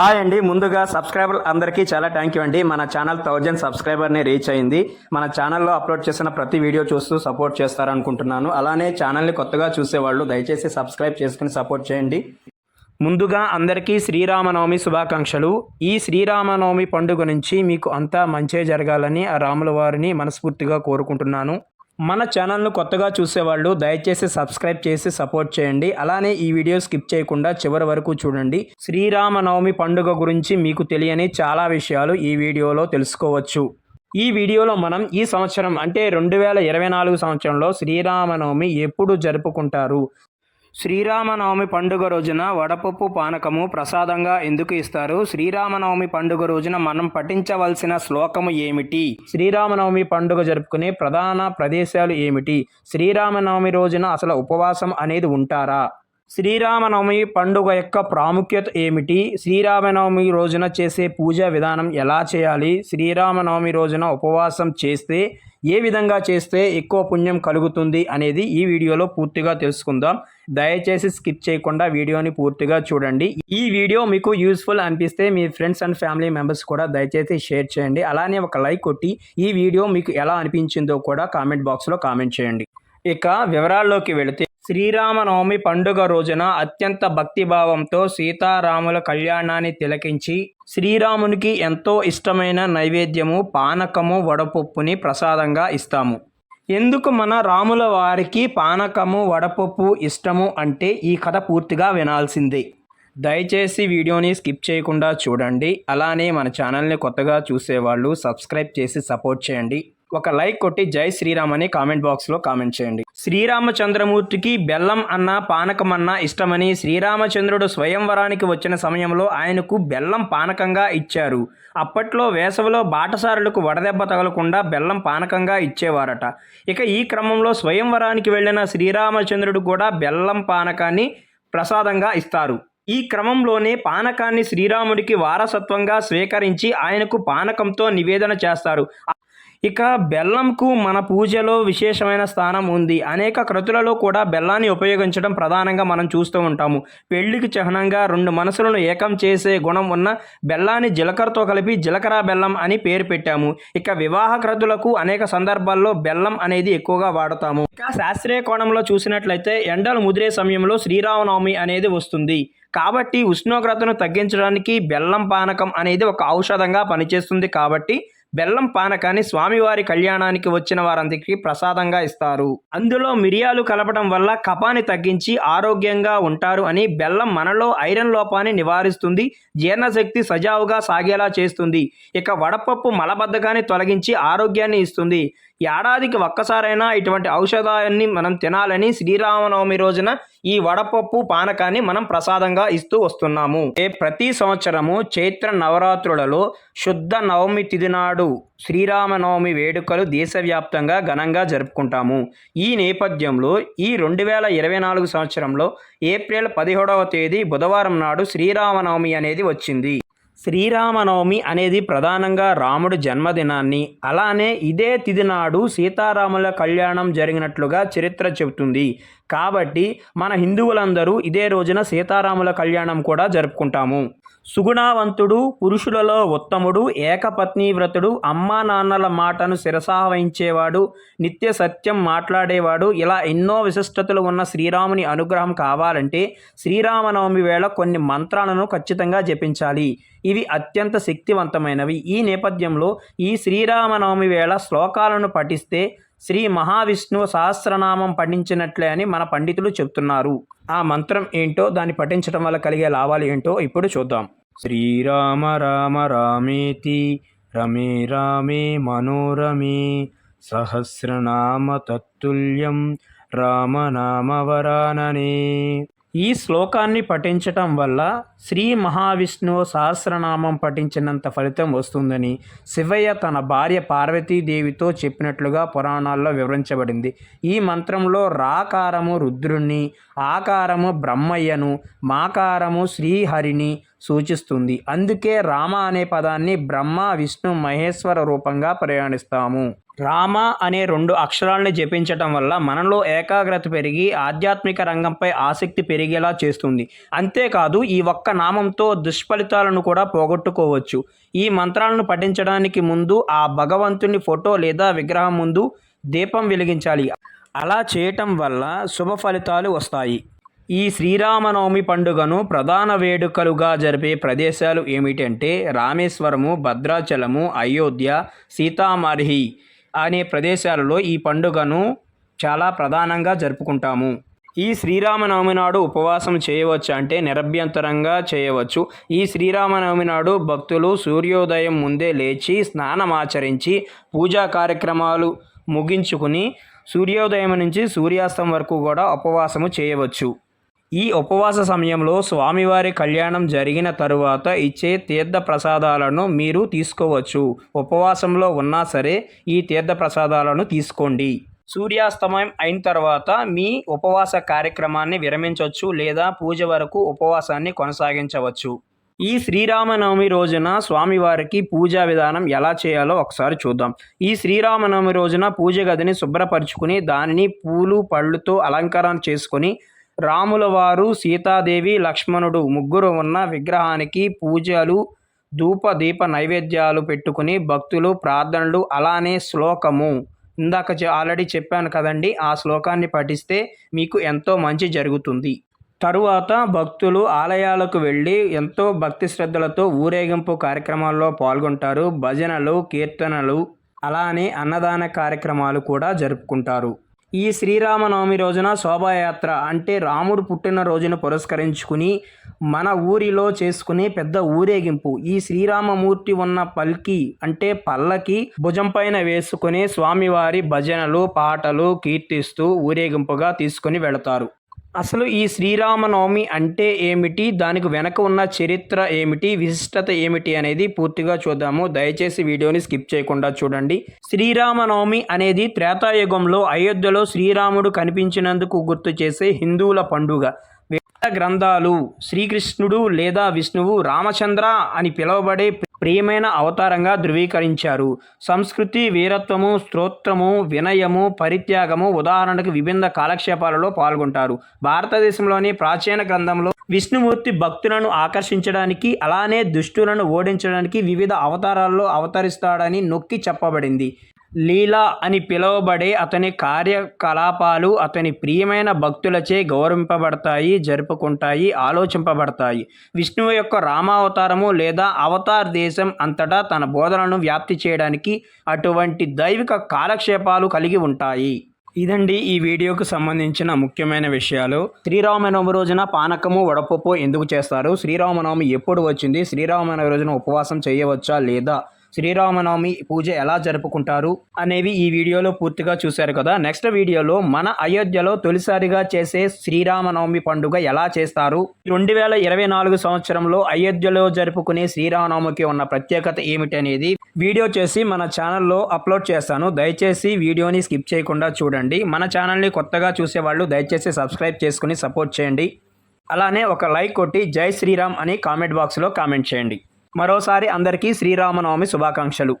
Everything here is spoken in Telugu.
హాయ్ అండి. ముందుగా సబ్స్క్రైబర్ అందరికీ చాలా థ్యాంక్ యూ అండి. మన ఛానల్ థౌజండ్ సబ్స్క్రైబర్ని రీచ్ అయింది. మన ఛానల్లో అప్లోడ్ చేసిన ప్రతి వీడియో చూస్తూ సపోర్ట్ చేస్తారనుకుంటున్నాను. అలానే ఛానల్ని కొత్తగా చూసేవాళ్ళు దయచేసి సబ్స్క్రైబ్ చేసుకుని సపోర్ట్ చేయండి. ముందుగా అందరికీ శ్రీరామనవమి శుభాకాంక్షలు. ఈ శ్రీరామనవమి పండుగ నుంచి మీకు అంతా మంచే జరగాలని ఆ రాముల వారిని మనస్ఫూర్తిగా కోరుకుంటున్నాను. మన ఛానల్ను కొత్తగా చూసేవాళ్ళు దయచేసి సబ్స్క్రైబ్ చేసి సపోర్ట్ చేయండి. అలానే ఈ వీడియో స్కిప్ చేయకుండా చివరి వరకు చూడండి. శ్రీరామనవమి పండుగ గురించి మీకు తెలియని చాలా విషయాలు ఈ వీడియోలో తెలుసుకోవచ్చు. ఈ వీడియోలో మనం ఈ సంవత్సరం అంటే రెండు వేల ఇరవై నాలుగు సంవత్సరంలో శ్రీరామనవమి ఎప్పుడు జరుపుకుంటారు? శ్రీరామనవమి పండుగ రోజున వడపప్పు పానకము ప్రసాదంగా ఎందుకు ఇస్తారు? శ్రీరామనవమి పండుగ రోజున మనం పఠించవలసిన శ్లోకము ఏమిటి? శ్రీరామనవమి పండుగ జరుపుకునే ప్రధాన ప్రదేశాలు ఏమిటి? శ్రీరామనవమి రోజున అసలు ఉపవాసం అనేది ఉంటారా? శ్రీరామనవమి పండుగ యొక్క ప్రాముఖ్యత ఏమిటి? శ్రీరామనవమి రోజున చేసే పూజా విధానం ఎలా చేయాలి? శ్రీరామనవమి రోజున ఉపవాసం చేస్తే ఏ విధంగా చేస్తే ఎక్కువ పుణ్యం కలుగుతుంది అనేది ఈ వీడియోలో పూర్తిగా తెలుసుకుందాం. దయచేసి స్కిప్ చేయకుండా వీడియోని పూర్తిగా చూడండి. ఈ వీడియో మీకు యూస్ఫుల్ అనిపిస్తే మీ ఫ్రెండ్స్ అండ్ ఫ్యామిలీ మెంబర్స్ కూడా దయచేసి షేర్ చేయండి. అలానే ఒక లైక్ కొట్టి ఈ వీడియో మీకు ఎలా అనిపించిందో కూడా కామెంట్ బాక్స్లో కామెంట్ చేయండి. ఇక వివరాల్లోకి వెళితే శ్రీరామనవమి పండుగ రోజున అత్యంత భక్తిభావంతో సీతారాముల కళ్యాణాన్ని తిలకించి శ్రీరామునికి ఎంతో ఇష్టమైన నైవేద్యము పానకము వడపప్పుని ప్రసాదంగా ఇస్తాము. ఎందుకు మన రాముల వారికి పానకము వడపప్పు ఇష్టము అంటే ఈ కథ పూర్తిగా వినాల్సిందే. దయచేసి వీడియోని స్కిప్ చేయకుండా చూడండి. అలానే మన ఛానల్ని కొత్తగా చూసేవాళ్ళు సబ్స్క్రైబ్ చేసి సపోర్ట్ చేయండి. ఒక లైక్ కొట్టి జై శ్రీరామ్ అని కామెంట్ బాక్స్లో కామెంట్ చేయండి. శ్రీరామచంద్రమూర్తికి బెల్లం అన్న పానకం అన్న ఇష్టమని శ్రీరామచంద్రుడు స్వయంవరానికి వచ్చిన సమయంలో ఆయనకు బెల్లం పానకంగా ఇచ్చారు. అప్పట్లో వేసవిలో బాటసారులకు వడదెబ్బ తగలకుండా బెల్లం పానకంగా ఇచ్చేవారట. ఇక ఈ క్రమంలో స్వయంవరానికి వెళ్ళిన శ్రీరామచంద్రుడు కూడా బెల్లం పానకాన్ని ప్రసాదంగా ఇస్తారు. ఈ క్రమంలోనే పానకాన్ని శ్రీరాముడికి వారసత్వంగా స్వీకరించి ఆయనకు పానకంతో నివేదన చేస్తారు. ఇక బెల్లంకు మన పూజలో విశేషమైన స్థానం ఉంది. అనేక కృతులలో కూడా బెల్లాన్ని ఉపయోగించడం ప్రధానంగా మనం చూస్తూ ఉంటాము. పెళ్ళికి చిహ్నంగా రెండు మనసులను ఏకం చేసే గుణం ఉన్న బెల్లాన్ని జీలకర్రతో కలిపి జీలకర్ర బెల్లం అని పేరు పెట్టాము. ఇక వివాహ క్రతులకు అనేక సందర్భాల్లో బెల్లం అనేది ఎక్కువగా వాడతాము. ఇక శాస్త్రీయ కోణంలో చూసినట్లయితే ఎండలు ముదిరే సమయంలో శ్రీరామనవమి అనేది వస్తుంది. కాబట్టి ఉష్ణోగ్రతను తగ్గించడానికి బెల్లం పానకం అనేది ఒక ఔషధంగా పనిచేస్తుంది కాబట్టి బెల్లం పానకాన్ని స్వామివారి కళ్యాణానికి వచ్చిన వారందరికీ ప్రసాదంగా ఇస్తారు. అందులో మిరియాలు కలపడం వల్ల కపాన్ని తగ్గించి ఆరోగ్యంగా ఉంటారు అని బెల్లం మనలో ఐరన్ లోపాన్ని నివారిస్తుంది జీర్ణశక్తి సజావుగా సాగేలా చేస్తుంది. ఇక వడపప్పు మలబద్ధకాన్ని తొలగించి ఆరోగ్యాన్ని ఇస్తుంది. ఏడాదికి ఒక్కసారైనా ఇటువంటి ఔషధాన్ని మనం తినాలని శ్రీరామనవమి రోజున ఈ వడపప్పు పానకాన్ని మనం ప్రసాదంగా ఇస్తూ వస్తున్నాము. ప్రతి సంవత్సరము చైత్ర నవరాత్రులలో శుద్ధ నవమి తిథి నాడు శ్రీరామనవమి వేడుకలు దేశవ్యాప్తంగా ఘనంగా జరుపుకుంటాము. ఈ నేపథ్యంలో ఈ రెండు వేల ఇరవై నాలుగు సంవత్సరంలో ఏప్రిల్ పదిహేడవ తేదీ బుధవారం నాడు శ్రీరామనవమి అనేది వచ్చింది. శ్రీరామనవమి అనేది ప్రధానంగా రాముడు జన్మదినాన్ని. అలానే ఇదే తిథి నాడు సీతారాముల కళ్యాణం జరిగినట్లుగా చరిత్ర చెబుతుంది. కాబట్టి మన హిందువులందరూ ఇదే రోజున సీతారాముల కళ్యాణం కూడా జరుపుకుంటాము. సుగుణావంతుడు పురుషులలో ఉత్తముడు ఏకపత్ని వ్రతుడు అమ్మా నాన్నల మాటను శిరసావహించేవాడు నిత్య సత్యం మాట్లాడేవాడు. ఇలా ఎన్నో విశిష్టతలు ఉన్న శ్రీరాముని అనుగ్రహం కావాలంటే శ్రీరామనవమి వేళ కొన్ని మంత్రాలను ఖచ్చితంగా జపించాలి. ఇవి అత్యంత శక్తివంతమైనవి. ఈ నేపథ్యంలో ఈ శ్రీరామనవమి వేళ శ్లోకాలను పఠిస్తే శ్రీ మహావిష్ణువు సహస్రనామం పఠించినట్లే అని మన పండితులు చెప్తున్నారు. ఆ మంత్రం ఏంటో దాన్ని పఠించడం వల్ల కలిగే లాభాలు ఏంటో ఇప్పుడు చూద్దాం. శ్రీరామ రామ రామేతి రమే రామే మనోరమే సహస్రనామ తత్తుల్యం రామనామవరాననే ఈ శ్లోకాన్ని పఠించటం వల్ల శ్రీ మహావిష్ణువు సహస్రనామం పఠించినంత ఫలితం వస్తుందని శివయ్య తన భార్య పార్వతీదేవితో చెప్పినట్లుగా పురాణాల్లో వివరించబడింది. ఈ మంత్రంలో రాకారము రుద్రుణ్ణి ఆకారము బ్రహ్మయ్యను మాకారము శ్రీహరిని సూచిస్తుంది. అందుకే రామ అనే పదాన్ని బ్రహ్మ విష్ణు మహేశ్వర రూపంగా ప్రయాణిస్తాము. రామ అనే రెండు అక్షరాలను జపించటం వల్ల మనలో ఏకాగ్రత పెరిగి ఆధ్యాత్మిక రంగంపై ఆసక్తి పెరిగేలా చేస్తుంది. అంతేకాదు ఈ ఒక్క నామంతో దుష్ఫలితాలను కూడా పోగొట్టుకోవచ్చు. ఈ మంత్రాలను పఠించడానికి ముందు ఆ భగవంతుని ఫోటో లేదా విగ్రహం ముందు దీపం వెలిగించాలి. అలా చేయటం వల్ల శుభ ఫలితాలు వస్తాయి. ఈ శ్రీరామనవమి పండుగను ప్రధాన వేడుకలుగా జరిపే ప్రదేశాలు ఏమిటంటే రామేశ్వరము భద్రాచలము అయోధ్య సీతామర్హి అనే ప్రదేశాలలో ఈ పండుగను చాలా ప్రధానంగా జరుపుకుంటాము. ఈ శ్రీరామనవమి నాడు ఉపవాసం చేయవచ్చు అంటే నిరభ్యంతరంగా చేయవచ్చు. ఈ శ్రీరామనవమి నాడు భక్తులు సూర్యోదయం ముందే లేచి స్నానమాచరించి పూజా కార్యక్రమాలు ముగించుకుని సూర్యోదయం నుంచి సూర్యాస్తం వరకు కూడా ఉపవాసము చేయవచ్చు. ఈ ఉపవాస సమయంలో స్వామివారి కళ్యాణం జరిగిన తరువాత ఇచ్చే తీర్థ ప్రసాదాలను మీరు తీసుకోవచ్చు. ఉపవాసంలో ఉన్నా సరే ఈ తీర్థ ప్రసాదాలను తీసుకోండి. సూర్యాస్తమయం అయిన తర్వాత మీ ఉపవాస కార్యక్రమాన్ని విరమించవచ్చు లేదా పూజ వరకు ఉపవాసాన్ని కొనసాగించవచ్చు. ఈ శ్రీరామనవమి రోజున స్వామివారికి పూజా విధానం ఎలా చేయాలో ఒకసారి చూద్దాం. ఈ శ్రీరామనవమి రోజున పూజ గదిని శుభ్రపరచుకుని దానిని పూలు పళ్ళుతో అలంకరణ చేసుకొని రాముల వారు సీతాదేవి లక్ష్మణుడు ముగ్గురు ఉన్న విగ్రహానికి పూజలు ధూప దీప నైవేద్యాలు పెట్టుకుని భక్తులు ప్రార్థనలు అలానే శ్లోకము. ఇందాక ఆల్రెడీ చెప్పాను కదండి ఆ శ్లోకాన్ని పఠిస్తే మీకు ఎంతో మంచి జరుగుతుంది. తరువాత భక్తులు ఆలయాలకు వెళ్ళి ఎంతో భక్తి శ్రద్ధలతో ఊరేగింపు కార్యక్రమాల్లో పాల్గొంటారు. భజనలు కీర్తనలు అలానే అన్నదాన కార్యక్రమాలు కూడా జరుపుకుంటారు. ఈ శ్రీరామనవమి రోజున శోభాయాత్ర అంటే రాముడు పుట్టినరోజును పురస్కరించుకుని మన ఊరిలో చేసుకునే పెద్ద ఊరేగింపు. ఈ శ్రీరామమూర్తి ఉన్న పల్కి అంటే పల్లకి భుజం పైన వేసుకుని స్వామివారి భజనలు పాటలు కీర్తిస్తూ ఊరేగింపుగా తీసుకుని వెళతారు. అసలు ఈ శ్రీరామనవమి అంటే ఏమిటి? దానికి వెనక ఉన్న చరిత్ర ఏమిటి? విశిష్టత ఏమిటి అనేది పూర్తిగా చూద్దాము. దయచేసి వీడియోని స్కిప్ చేయకుండా చూడండి. శ్రీరామనవమి అనేది త్రేతాయుగంలో అయోధ్యలో శ్రీరాముడు కనిపించినందుకు గుర్తు చేసే హిందువుల పండుగ. వేద గ్రంథాలు శ్రీకృష్ణుడు లేదా విష్ణువు రామచంద్ర అని పిలువబడే ప్రియమైన అవతారంగా ధృవీకరించారు. సంస్కృతి వీరత్వము స్తోత్రము వినయము పరిత్యాగము ఉదాహరణకు విభిన్న కాలక్షేపాలలో పాల్గొంటారు. భారతదేశంలోని ప్రాచీన గ్రంథంలో విష్ణుమూర్తి భక్తులను ఆకర్షించడానికి అలానే దుష్టులను ఓడించడానికి వివిధ అవతారాల్లో అవతరిస్తాడని నొక్కి చెప్పబడింది. లీలా అని పిలువబడే అతని కార్యకలాపాలు అతని ప్రియమైన భక్తులచే గౌరవింపబడతాయి జరుపుకుంటాయి ఆలోచింపబడతాయి. విష్ణువు యొక్క రామావతారము లేదా అవతార్ దేశం అంతటా తన బోధనను వ్యాప్తి చేయడానికి అటువంటి దైవిక కాలక్షేపాలు కలిగి ఉంటాయి. ఇదండి ఈ వీడియోకు సంబంధించిన ముఖ్యమైన విషయాలు. శ్రీరామనవమి రోజున పానకము వడపప్పు ఎందుకు చేస్తారు? శ్రీరామనవమి ఎప్పుడు వచ్చింది? శ్రీరామనవమి రోజున ఉపవాసం చేయవచ్చా లేదా? శ్రీరామనవమి పూజ ఎలా జరుపుకుంటారు అనేవి ఈ వీడియోలో పూర్తిగా చూశారు కదా. నెక్స్ట్ వీడియోలో మన అయోధ్యలో తొలిసారిగా చేసే శ్రీరామనవమి పండుగ ఎలా చేస్తారు? రెండు వేల ఇరవై నాలుగు సంవత్సరంలో అయోధ్యలో జరుపుకునే శ్రీరామనవమికి ఉన్న ప్రత్యేకత ఏమిటనేది వీడియో చేసి మన ఛానల్లో అప్లోడ్ చేస్తాను. దయచేసి వీడియోని స్కిప్ చేయకుండా చూడండి. మన ఛానల్ని కొత్తగా చూసేవాళ్ళు దయచేసి సబ్స్క్రైబ్ చేసుకుని సపోర్ట్ చేయండి. అలానే ఒక లైక్ కొట్టి జై శ్రీరామ్ అని కామెంట్ బాక్స్లో కామెంట్ చేయండి. మరోసారి అందరికీ శ్రీరామనవమి శుభాకాంక్షలు.